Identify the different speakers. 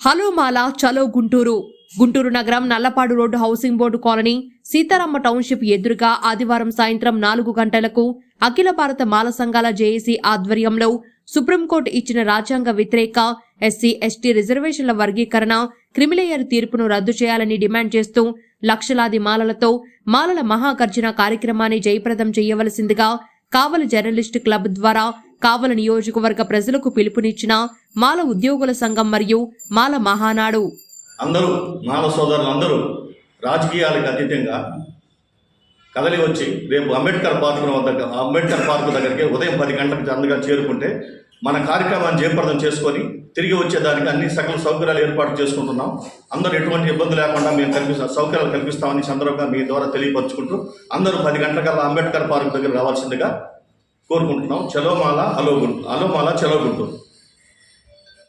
Speaker 1: Hello మాల చలో గుంటూరు. గుంటూరు నగరం Nallapadu road housing board colony Seetharama township ఎదురుగా ఆదివారం సాయంత్రం నాలుగు గంటలకు అఖిల భారత మాల సంఘాల జేఏసీ ఆధ్వర్యంలో సుప్రీంకోర్టు ఇచ్చిన రాజ్యాంగ వ్యతిరేక ఎస్సీ ఎస్టీ రిజర్వేషన్ల వర్గీకరణ క్రిమిలేయర్ తీర్పును రద్దు చేయాలని డిమాండ్ చేస్తూ లక్షలాది మాలలతో మాలల మహాగర్జన కార్యక్రమాన్ని జయప్రదం చేయవలసిందిగా కావలి జర్నలిస్టు క్లబ్ ద్వారా కావల నియోజకవర్గ ప్రజలకు పిలుపునిచ్చిన మాల ఉద్యోగుల సంఘం మరియు మాల మహానాడు.
Speaker 2: అందరూ మాల సోదరులు అందరూ రాజకీయాలకు అతీతంగా కదలి వచ్చి రేపు అంబేద్కర్ పార్క్ వద్ద అంబేద్కర్ పార్క్ దగ్గరికి ఉదయం పది గంటలకు అందగా చేరుకుంటే మన కార్యక్రమాన్ని జయప్రదం చేసుకొని తిరిగి వచ్చేదానికి అన్ని సకల సౌకర్యాలు ఏర్పాటు చేసుకుంటున్నాం. అందరూ ఎటువంటి ఇబ్బంది లేకుండా మేము కల్పిస్తా సౌకర్యాలు కల్పిస్తామని సందర్భంగా మీ ద్వారా తెలియపరుచుకుంటూ అందరూ పది గంటలకల్లా అంబేద్కర్ పార్క్ దగ్గర రావాల్సిందిగా కోరుకుంటున్నాం. చలోమాల హలో అలోమాల హలోమాల